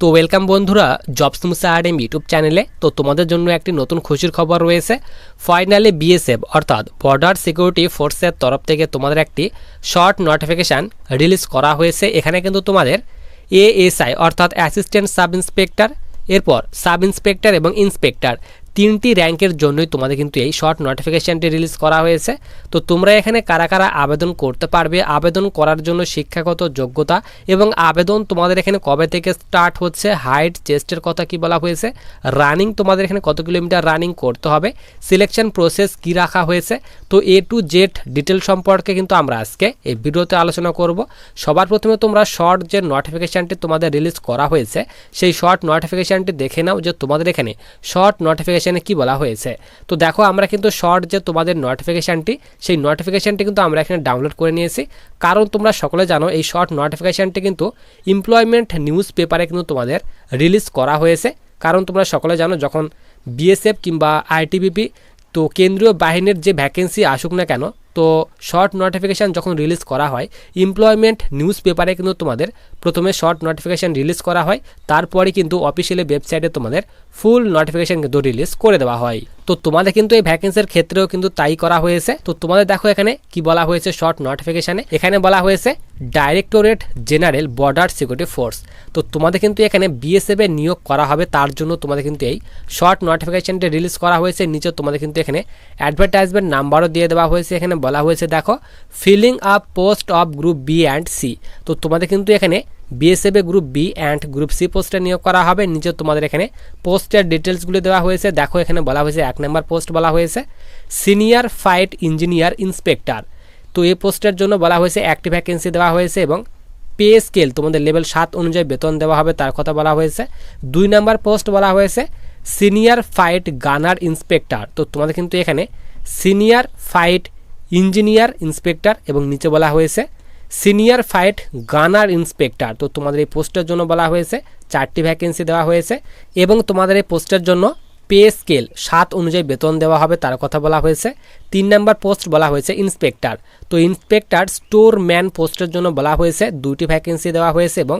তো ওয়েলকাম বন্ধুরা jobs Musa R M YouTube চ্যানেলে তো তোমাদের জন্য একটি নতুন খুশির খবর রয়েছে। ফাইনালি বিএসএফ অর্থাৎ বর্ডার সিকিউরিটি ফোর্সের তরফ থেকে তোমাদের একটি শর্ট নোটিফিকেশান রিলিজ করা হয়েছে। এখানে কিন্তু তোমাদের এএসআই অর্থাৎ অ্যাসিস্ট্যান্ট সাব ইন্সপেক্টর এরপর সাব ইন্সপেক্টর এবং ইন্সপেক্টর তিনটি র্যাঙ্কের জন্যই তোমাদের কিন্তু এই শর্ট নোটিফিকেশানটি রিলিজ করা হয়েছে। তো তোমরা এখানে কারা কারা আবেদন করতে পারবে, আবেদন করার জন্য শিক্ষাগত যোগ্যতা এবং আবেদন তোমাদের এখানে কবে থেকে স্টার্ট হচ্ছে হাইট চেস্টের কথা কি বলা হয়েছে রানিং তোমাদের এখানে কত কিলোমিটার রানিং করতে হবে সিলেকশন প্রসেস কি রাখা হয়েছে, তো এ টু জেড ডিটেল সম্পর্কে কিন্তু আমরা আজকে এই ভিডিওতে আলোচনা করব। সবার প্রথমে তোমরা শর্ট যে নোটিফিকেশানটি তোমাদের রিলিজ করা হয়েছে, সেই শর্ট নোটিফিকেশানটি দেখে নাও যে তোমাদের এখানে শর্ট নোটিফিকেশানে কি বলা হয়েছে? তো দেখো, আমরা কিন্তু শর্ট যে তোমাদের নোটিফিকেশানটি সেই নোটিফিকেশানটি কিন্তু আমরা এখানে ডাউনলোড করে নিয়েছি। কারণ তোমরা সকলে জানো, এই শর্ট নোটিফিকেশানটি কিন্তু এমপ্লয়মেন্ট নিউজ পেপারে কিন্তু তোমাদের রিলিজ করা হয়েছে। কারণ তোমরা সকলে জানো, যখন বিএসএফ কিংবা আইটিবিপি তো কেন্দ্রীয় বাহিনীর যে ভ্যাকেন্সি আসুক না কেন, তো শর্ট নোটিফিকেশান যখন রিলিজ করা হয় এমপ্লয়মেন্ট নিউজ পেপারে কিন্তু তোমাদের প্রথমে শর্ট নোটিফিকেশান রিলিজ করা হয়, তারপরে কিন্তু অফিসিয়ালি ওয়েবসাইটে তোমাদের ফুল নোটিফিকেশান কিন্তু রিলিজ করে দেওয়া হয়। তো তোমাদের কিন্তু এই ভ্যাকেন্সির ক্ষেত্রেও কিন্তু তাই করা হয়েছে। তো তোমাদের দেখো এখানে কি বলা হয়েছে শর্ট নোটিফিকেশানে এখানে বলা হয়েছে directorate general border security force তো তোমাদের কিন্তু এখানে বিএসএফ এ নিয়োগ করা হবে, তার জন্য তোমাদের কিন্তু এই শর্ট নোটিফিকেশানটি রিলিজ করা হয়েছে। নিচে তোমাদের কিন্তু এখানে অ্যাডভার্টাইজমেন্ট নাম্বারও দিয়ে দেওয়া হয়েছে। এখানে বলা হয়েছে দেখো filling up post of group B and C তো তোমাদের কিন্তু এখানে BSF group B and group C পোস্টে নিয়োগ করা হবে। নিচে তোমাদের এখানে পোস্টের ডিটেলসগুলো দেওয়া হয়েছে। দেখো, এখানে বলা হয়েছে এক নম্বর পোস্ট বলা হয়েছে। সিনিয়র ফাইট ইঞ্জিনিয়ার ইন্সপেক্টর তো এই পোস্টের জন্য বলা হয়েছে একটি ভ্যাকেন্সি দেওয়া হয়েছে এবং পে স্কেল তোমাদের লেভেল সাত অনুযায়ী বেতন দেওয়া হবে, তার কথা বলা হয়েছে। দুই নাম্বার পোস্ট বলা হয়েছে সিনিয়র ফাইট গানার ইন্সপেক্টর তো তোমাদের কিন্তু এখানে সিনিয়র ফাইট ইঞ্জিনিয়ার ইন্সপেক্টর এবং নিচে বলা হয়েছে সিনিয়র ফাইট গানার ইন্সপেক্টর। তো তোমাদের এই পোস্টের জন্য বলা হয়েছে, চারটি ভ্যাকেন্সি দেওয়া হয়েছে এবং তোমাদের এই পোস্টের জন্য পে স্কেল সাত অনুযায়ী বেতন দেওয়া হবে, তার কথা বলা হয়েছে। তিন নম্বর পোস্ট বলা হয়েছে ইন্সপেক্টর। তো ইন্সপেক্টর স্টোর ম্যান পোস্টের জন্য বলা হয়েছে দুটি ভ্যাকেন্সি দেওয়া হয়েছে এবং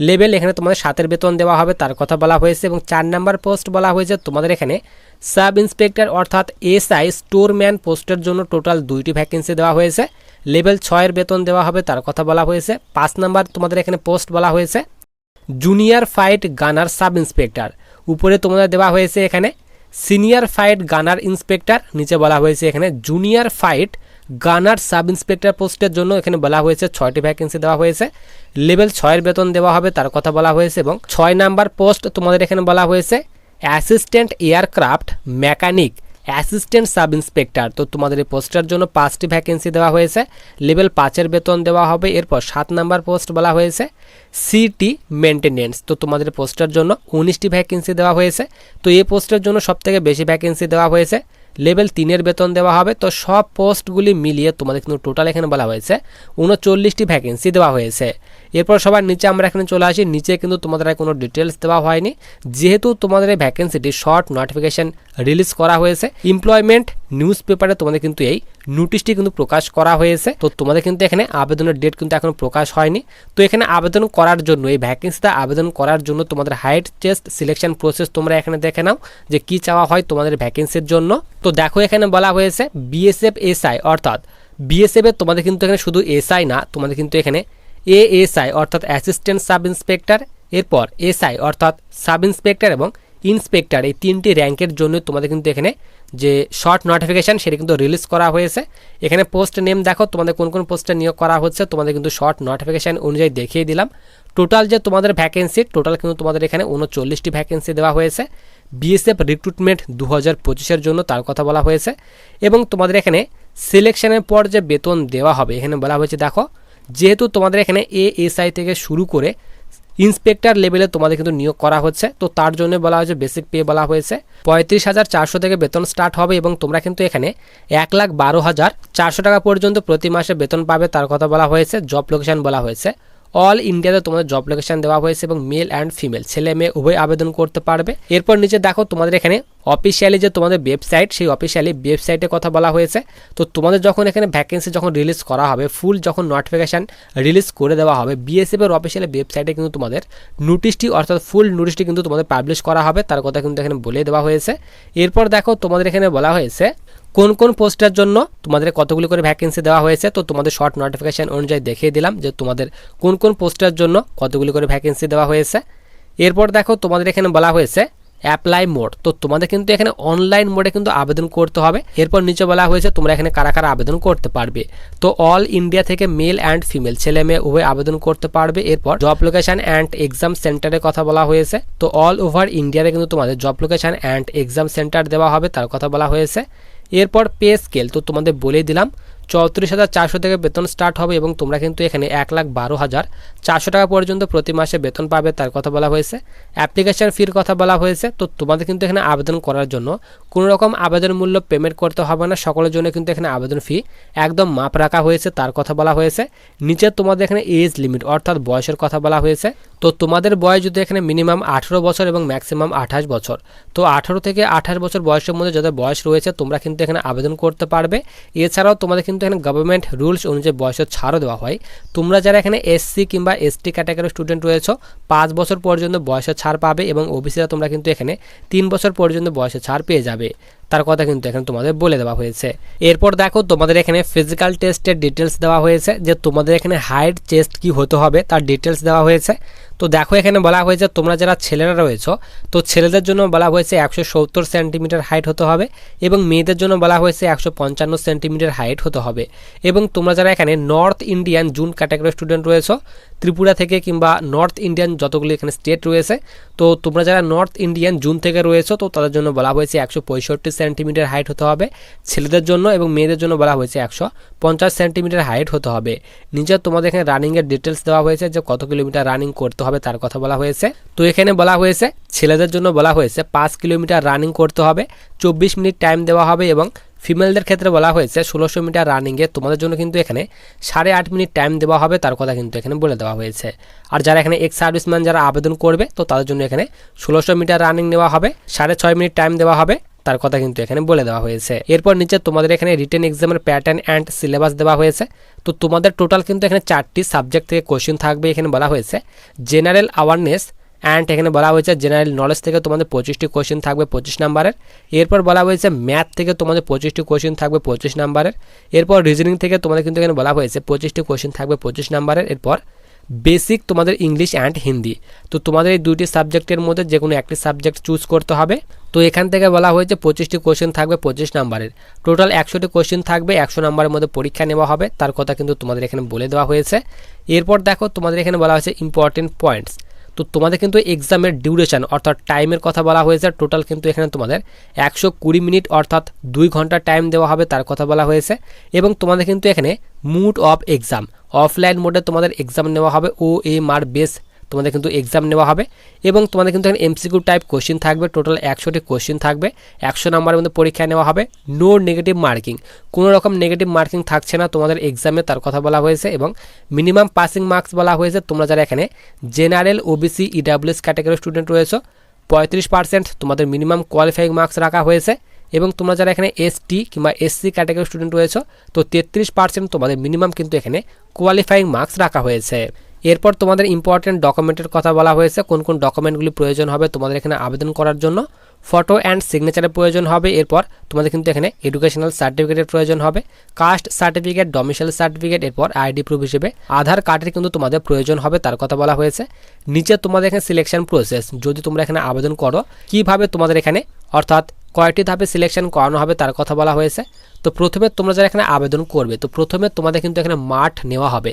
লেভেল এখানে তোমাদের সাতের বেতন দেওয়া হবে, তার কথা বলা হয়েছে এবং চার নাম্বার পোস্ট বলা হয়েছে তোমাদের এখানে সাব ইন্সপেক্টর অর্থাৎ এসআই স্টোর ম্যান পোস্টের জন্য টোটাল দুইটি ভ্যাকেন্সি দেওয়া হয়েছে। লেভেল ছয়ের বেতন দেওয়া হবে, তার কথা বলা হয়েছে। পাঁচ নাম্বার তোমাদের এখানে পোস্ট বলা হয়েছে junior fight gunner sub inspector উপরে তোমাদের দেওয়া হয়েছে এখানে সিনিয়র ফাইট গানার ইন্সপেক্টর নিচে বলা হয়েছে এখানে junior fight gunner sub inspector পোস্টের জন্য এখানে বলা হয়েছে, ছয়টি ভ্যাকেন্সি দেওয়া হয়েছে। লেভেল ছয়ের বেতন দেওয়া হবে, তার কথা বলা হয়েছে, এবং ছয় নাম্বার পোস্ট তোমাদের এখানে বলা হয়েছে assistant aircraft mechanic assistant sub inspector তো তোমাদের এই পোস্টের জন্য পাঁচটি ভ্যাকেন্সি দেওয়া হয়েছে। লেভেল পাঁচের বেতন দেওয়া হবে, এরপর সাত নাম্বার পোস্ট বলা হয়েছে। সিটি মেনটেনেন্স তো তোমাদের পোস্টের জন্য উনিশটি ভ্যাকেন্সি দেওয়া হয়েছে। তো এই পোস্টের জন্য সবথেকে বেশি ভ্যাকেন্সি দেওয়া হয়েছে। লেভেল তিনের বেতন দেওয়া হবে, তো সব পোস্টগুলি মিলিয়ে তোমাদের কিন্তু টোটাল এখানে বলা হয়েছে, উনচল্লিশটি ভ্যাকেন্সি দেওয়া হয়েছে। এরপর সবার নিচে আমরা এখানে চলে আসি। নিচে কিন্তু তোমাদের কোনো ডিটেলস দেওয়া হয়নি। যেহেতু তোমাদের এই ভ্যাকেন্সিটি শর্ট নোটিফিকেশান রিলিজ করা হয়েছে এমপ্লয়মেন্ট নিউজ পেপারে তোমাদের কিন্তু এই নোটিশটি কিন্তু প্রকাশ করা হয়েছে। তো তোমাদের কিন্তু এখানে আবেদনের ডেট কিন্তু এখনও প্রকাশ হয়নি। তো এখানে আবেদন করার জন্য, এই ভ্যাকেন্সিতে আবেদন করার জন্য তোমাদের হাইট টেস্ট সিলেকশন প্রসেস তোমরা এখানে দেখে নাও যে কি চাওয়া হয় তোমাদের ভ্যাকেন্সির জন্য। তো দেখো এখানে বলা হয়েছে বিএসএফ এসআই অর্থাৎ বিএসএফ এর তোমাদের কিন্তু এখানে শুধু এসআই না, তোমাদের কিন্তু এখানে এএসআই, অর্থাৎ অ্যাসিস্ট্যান্ট সাব ইন্সপেক্টর এরপর এসআই, অর্থাৎ সাব ইন্সপেক্টর এবং ইন্সপেক্টর, এই তিনটি র্যাঙ্কের জন্য তোমাদের কিন্তু এখানে যে শর্ট নোটিফিকেশান সেটা কিন্তু রিলিজ করা হয়েছে। এখানে পোস্ট নেম দেখো, তোমাদের কোন কোন পোস্টে নিয়োগ করা হচ্ছে, তোমাদের কিন্তু শর্ট নোটিফিকেশান অনুযায়ী দেখিয়ে দিলাম। টোটাল যে তোমাদের ভ্যাকেন্সি, টোটাল কিন্তু তোমাদের এখানে উনচল্লিশটি ভ্যাকেন্সি দেওয়া হয়েছে। বিএসএফ রিক্রুটমেন্ট দু হাজার পঁচিশের জন্য তার কথা বলা হয়েছে। এবং তোমাদের এখানে সিলেকশনের পর যে বেতন দেওয়া হবে, এখানে বলা হয়েছে, দেখো যেহেতু তোমাদের এখানে এএসআই থেকে শুরু করে ইন্সপেক্টর লেভেলে তোমাদের কিন্তু নিয়োগ করা হচ্ছে, তো তার জন্য বলা হয়েছে বেসিক পে বলা হয়েছে। পঁয়ত্রিশ হাজার চারশো থেকে বেতন স্টার্ট হবে এবং তোমরা কিন্তু এখানে এক লাখ বারো হাজার চারশো টাকা পর্যন্ত প্রতি মাসে বেতন পাবে, তার কথা বলা হয়েছে। জব লোকেশন বলা হয়েছে। অল ইন্ডিয়াতে তোমাদের জব লোকেশন দেওয়া হয়েছে এবং মেল অ্যান্ড ফিমেল ছেলে মেয়ে উভয় আবেদন করতে পারবে। এরপর নিচে দেখো তোমাদের এখানে অফিসিয়ালি যে তোমাদের ওয়েবসাইট সেই অফিসিয়ালি ওয়েবসাইটে কথা বলা হয়েছে। তো তোমাদের যখন এখানে ভ্যাকেন্সি যখন রিলিজ করা হবে ফুল যখন নোটিফিকেশান রিলিজ করে দেওয়া হবে বিএসএফের অফিসিয়ালি ওয়েবসাইটে কিন্তু তোমাদের নোটিশটি অর্থাৎ ফুল নোটিশটি কিন্তু তোমাদের পাবলিশ করা হবে। তার কথা কিন্তু এখানে বলে দেওয়া হয়েছে। এরপর দেখো তোমাদের এখানে বলা হয়েছে কোন কোন পোস্টের জন্য তোমাদের কতগুলি করে ভ্যাকেন্সি দেওয়া হয়েছে, তো তোমাদের শর্ট নোটিফিকেশান অনুযায়ী দেখিয়ে দিলাম যে তোমাদের কোন কোন পোস্টের জন্য কতগুলি করে ভ্যাকেন্সি দেওয়া হয়েছে। এরপর দেখো তোমাদের এখানে বলা হয়েছে অ্যাপ্লাই মোড তো তোমাদের কিন্তু এখানে অনলাইন মোডে কিন্তু আবেদন করতে হবে। এরপর নিচে বলা হয়েছে তোমরা এখানে কারা কারা আবেদন করতে পারবে। তো অল ইন্ডিয়া থেকে মেল অ্যান্ড ফিমেল ছেলে মেয়ে উভয় আবেদন করতে পারবে। এরপর জব লোকেশন অ্যান্ড এক্সাম সেন্টারের কথা বলা হয়েছে। তো অল ওভার ইন্ডিয়াতে কিন্তু তোমাদের job location and exam centre দেওয়া হবে, তার কথা বলা হয়েছে। এরপর পে স্কেল তো তোমাদের বলেই দিলাম চৌত্রিশ হাজার চারশো থেকে বেতন স্টার্ট হবে এবং তোমরা কিন্তু এখানে এক লাখ বারো হাজার চারশো টাকা পর্যন্ত প্রতি মাসে বেতন পাবে, তার কথা বলা হয়েছে। অ্যাপ্লিকেশন ফির কথা বলা হয়েছে। তো তোমাদের কিন্তু এখানে আবেদন করার জন্য কোনো রকম আবেদন মূল্য পেমেন্ট করতে হবে না। সকলের জন্য কিন্তু এখানে আবেদন ফি একদম মাপ রাখা হয়েছে, তার কথা বলা হয়েছে। নিচে তোমাদের এখানে এজ লিমিট অর্থাৎ বয়সের কথা বলা হয়েছে। তো তোমাদের বয়স যদি এখানে মিনিমাম আঠেরো বছর এবং ম্যাক্সিমাম আঠাশ বছর, তো আঠারো থেকে আঠাশ বছর বয়সের মধ্যে যাদের বয়স রয়েছে, তোমরা কিন্তু এখানে আবেদন করতে পারবে। এছাড়াও তোমাদের কিন্তু এখানে গভর্নমেন্ট রুলস অনুযায়ী বয়সের ছাড়ও দেওয়া হয়। তোমরা যারা এখানে এসসি কিংবা এসটি ক্যাটাগরির স্টুডেন্ট রয়েছ, পাঁচ বছর পর্যন্ত বয়সের ছাড় পাবে এবং ওবিসিরা তোমরা কিন্তু এখানে তিন বছর পর্যন্ত বয়সের ছাড় পেয়ে যাবে। তার কথা কিন্তু এখানে তোমাদের বলে দেওয়া হয়েছে। এরপর দেখো, তোমাদের এখানে ফিজিক্যাল টেস্টের ডিটেলস দেওয়া হয়েছে যে তোমাদের এখানে হাইট চেস্ট কি হতে হবে, তার ডিটেলস দেওয়া হয়েছে। তো দেখো, এখানে বলা হয়েছে তোমরা যারা ছেলেরা রয়েছ, তো ছেলেদের জন্য বলা হয়েছে একশো সত্তর সেন্টিমিটার হাইট হতে হবে এবং মেয়েদের জন্য বলা হয়েছে একশো পঞ্চান্ন সেন্টিমিটার হাইট হতে হবে। এবং তোমরা যারা এখানে নর্থ ইন্ডিয়ান জুন ক্যাটাগরির স্টুডেন্ট রয়েছ, ত্রিপুরা থেকে কিংবা নর্থ ইন্ডিয়ান যতগুলি এখানে স্টেট রয়েছে, তো তোমরা যারা নর্থ ইন্ডিয়ান জুন থেকে রয়েছে, তো তাদের জন্য বলা হয়েছে একশো পঁয়ষট্টি সেন্টিমিটার হাইট হতে হবে। ছেলেদের জন্য এবং মেয়েদের জন্য বলা হয়েছে একশো পঞ্চাশ সেন্টিমিটার হাইট হতে হবে। নিচে তোমাদের এখানে রানিংয়ের ডিটেলস দেওয়া হয়েছে যে কত কিলোমিটার রানিং করতে হবে তার কথা বলা হয়েছে। তো এখানে বলা হয়েছে ছেলেদের জন্য বলা হয়েছে পাঁচ কিলোমিটার রানিং করতে হবে, চব্বিশ মিনিট টাইম দেওয়া হবে এবং ফিমেলদের ক্ষেত্রে বলা হয়েছে ষোলোশো মিটার রানিংয়ে তোমাদের জন্য কিন্তু এখানে সাড়ে আট মিনিট টাইম দেওয়া হবে তার কথা কিন্তু এখানে বলে দেওয়া হয়েছে। আর যারা এখানে এক্স সার্ভিসম্যান যারা আবেদন করবে তো তাদের জন্য এখানে ষোলোশো মিটার রানিং নেওয়া হবে, সাড়ে ছয় মিনিট টাইম দেওয়া হবে। তার কথা কিন্তু এখানে বলে দেওয়া হয়েছে। এরপর নিচে তোমাদের এখানে রিটেন এক্সামের প্যাটার্ন অ্যান্ড সিলেবাস দেওয়া হয়েছে। তো তোমাদের টোটাল কিন্তু এখানে চারটি সাবজেক্ট থেকে কোশ্চেন থাকবে এখানে বলা হয়েছে। জেনারেল অ্যাওয়ারনেস অ্যান্ড এখানে বলা হয়েছে জেনারেল নলেজ থেকে তোমাদের পঁচিশটি কোশ্চেন থাকবে পঁচিশ নাম্বারের। এরপর বলা হয়েছে ম্যাথ থেকে তোমাদের পঁচিশটি কোশ্চেন থাকবে পঁচিশ নাম্বারের। এরপর রিজনিং থেকে তোমাদের কিন্তু এখানে বলা হয়েছে পঁচিশটি কোশ্চেন থাকবে পঁচিশ নাম্বারের। এরপর বেসিক তোমাদের ইংলিশ অ্যান্ড হিন্দি তো তোমাদের এই দুইটি সাবজেক্টের মধ্যে যে কোনো একটি সাবজেক্ট চুজ করতে হবে। তো এখান থেকে বলা হয়েছে পঁচিশটি কোশ্চেন থাকবে পঁচিশ নাম্বারের। টোটাল একশোটি কোশ্চেন থাকবে, একশো নাম্বারের মধ্যে পরীক্ষা নেওয়া হবে। তার কথা কিন্তু তোমাদের এখানে বলে দেওয়া হয়েছে। এরপর দেখো তোমাদের এখানে বলা হয়েছে ইম্পর্টেন্ট পয়েন্টস তো তোমাদের কিন্তু এক্সামের ডিউরেশন অর্থাৎ টাইমের কথা বলা হয়েছে। টোটাল কিন্তু এখানে তোমাদের একশো কুড়ি মিনিট অর্থাৎ দুই ঘণ্টা টাইম দেওয়া হবে তার কথা বলা হয়েছে। এবং তোমাদের কিন্তু এখানে মুড অফ এক্সাম অফলাইন মোডে তোমাদের এক্সাম নেওয়া হবে ও এম আর বেস তোমাদের কিন্তু এক্সাম নেওয়া হবে এবং তোমাদের কিন্তু এখানে এমসিকিউ টাইপ কোশ্চেন থাকবে টোটাল একশোটি কোশ্চেন থাকবে, একশো নম্বরের মধ্যে পরীক্ষা নেওয়া হবে নো নেগেটিভ মার্কিং কোনো রকম নেগেটিভ মার্কিং থাকছে না, তোমাদের এক্সামে তার কথা বলা হয়েছে এবং মিনিমাম পাসিং মার্কস বলা হয়েছে, তোমরা যারা এখানে জেনারেল ওবিসি ইডাব্লিউএস ক্যাটাগরির স্টুডেন্ট রয়েছে, পঁয়ত্রিশ পার্সেন্ট তোমাদের মিনিমাম কোয়ালিফাইং মার্কস রাখা হয়েছে। এবং তোমরা যারা এখানে এসটি কিংবা এসসি ক্যাটাগরির স্টুডেন্ট রয়েছে, তো তেত্রিশ পার্সেন্ট তোমাদের মিনিমাম কিন্তু এখানে কোয়ালিফাইং মার্কস রাখা হয়েছে। এরপর তোমাদের ইম্পর্টেন্ট ডকুমেন্টের কথা বলা হয়েছে, কোন কোন ডকুমেন্টগুলি প্রয়োজন হবে তোমাদের এখানে আবেদন করার জন্য। ফটো অ্যান্ড সিগনেচারের প্রয়োজন হবে, এরপর তোমাদের কিন্তু এখানে এডুকেশনাল সার্টিফিকেটের প্রয়োজন হবে। কাস্ট সার্টিফিকেট ডমিসাইল সার্টিফিকেট এরপর আইডি প্রুফ হিসেবে। আধার কার্ডের কিন্তু তোমাদের প্রয়োজন হবে, তার কথা বলা হয়েছে। নিচে তোমাদের এখানে সিলেকশন প্রসেস যদি তোমরা এখানে আবেদন করো, কীভাবে তোমাদের এখানে, অর্থাৎ কয়টি ধাপে সিলেকশন করানো হবে, তার কথা বলা হয়েছে। তো প্রথমে তোমরা যারা এখানে আবেদন করবে, তো প্রথমে তোমাদের কিন্তু এখানে মাঠ নেওয়া হবে।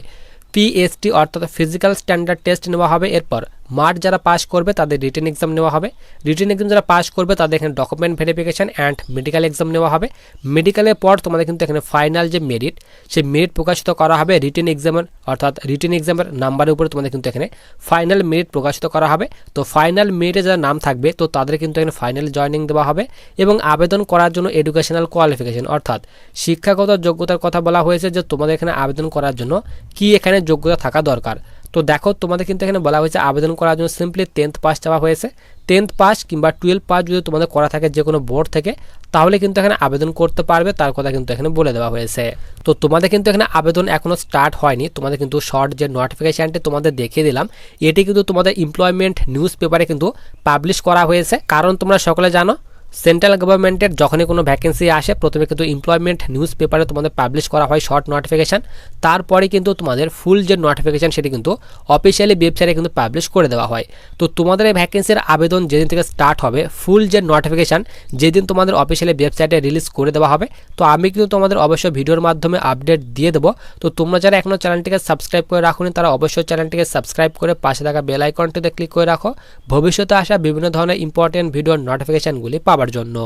পিএসটি অর্থাৎ ফিজিক্যাল স্ট্যান্ডার্ড টেস্ট নেওয়া হবে, এরপর মাঠ যারা পাস করবে তাদের রিটেন এক্সাম নেওয়া হবে। রিটেন এক্সাম যারা পাস করবে তাদের এখানে document verification and medical exam নেওয়া হবে। মেডিকেলের পর তোমাদের কিন্তু এখানে ফাইনাল যে মেরিট সেই মেরিট প্রকাশিত করা হবে রিটেন এক্সামের অর্থাৎ রিটেন এক্সামের নাম্বারের উপরে তোমাদের কিন্তু এখানে ফাইনাল মেরিট প্রকাশিত করা হবে। তো ফাইনাল মেরিটে যারা নাম থাকবে, তো তাদের কিন্তু এখানে ফাইনাল জয়নিং দেওয়া হবে এবং আবেদন করার জন্য এডুকেশনাল কোয়ালিফিকেশন অর্থাৎ শিক্ষাগত যোগ্যতার কথা বলা হয়েছে যে তোমাদের এখানে আবেদন করার জন্য কি এখানে যোগ্যতা থাকা দরকার। তো দেখো, তোমাদের কিন্তু এখানে বলা হয়েছে আবেদন করার জন্য সিম্পলি টেন্থ পাস চাওয়া হয়েছে। টেন্থ পাস কিংবা টুয়েলভ পাস যদি তোমাদের করা থাকে যে কোনো বোর্ড থেকে, তাহলে কিন্তু এখানে আবেদন করতে পারবে, তার কথা কিন্তু এখানে বলে দেওয়া হয়েছে। তো তোমাদের কিন্তু এখানে আবেদন এখনও স্টার্ট হয়নি, তোমাদের কিন্তু শর্ট যে নোটিফিকেশানটি তোমাদের দেখিয়ে দিলাম, এটি কিন্তু তোমাদের এমপ্লয়মেন্ট নিউজ পেপারে কিন্তু পাবলিশ করা হয়েছে। কারণ তোমরা সকলে জানো সেন্ট্রাল গভর্নমেন্টের যখনই কোনো ভ্যাকেন্সি আসে, প্রথমে কিন্তু এমপ্লয়মেন্ট নিউজ পেপারে তোমাদের পাবলিশ করা হয় শর্ট নোটিফিকেশান তারপরে কিন্তু তোমাদের ফুল যে নোটিফিকেশান সেটি কিন্তু অফিসিয়ালি ওয়েবসাইটে কিন্তু পাবলিশ করে দেওয়া হয়। তো তোমাদের এই ভ্যাকেন্সির আবেদন যেদিন থেকে স্টার্ট হবে ফুল যে নোটিফিকেশান যেদিন তোমাদের অফিসিয়ালি ওয়েবসাইটে রিলিজ করে দেওয়া হবে, তো আমি কিন্তু তোমাদের অবশ্যই ভিডিওর মাধ্যমে আপডেট দিয়ে দেবো। তো তোমরা যারা এখনও চ্যানেলটিকে সাবস্ক্রাইব করে রাখুনি, তারা অবশ্যই চ্যানেলটিকে সাবস্ক্রাইব করে পাশে থাকা বেল আইকনটিতে ক্লিক করে রাখো। ভবিষ্যতে আসা বিভিন্ন ধরনের ইম্পর্টেন্ট ভিডিওর নোটিফিকেশানগুলি পাওয়ার জন্য।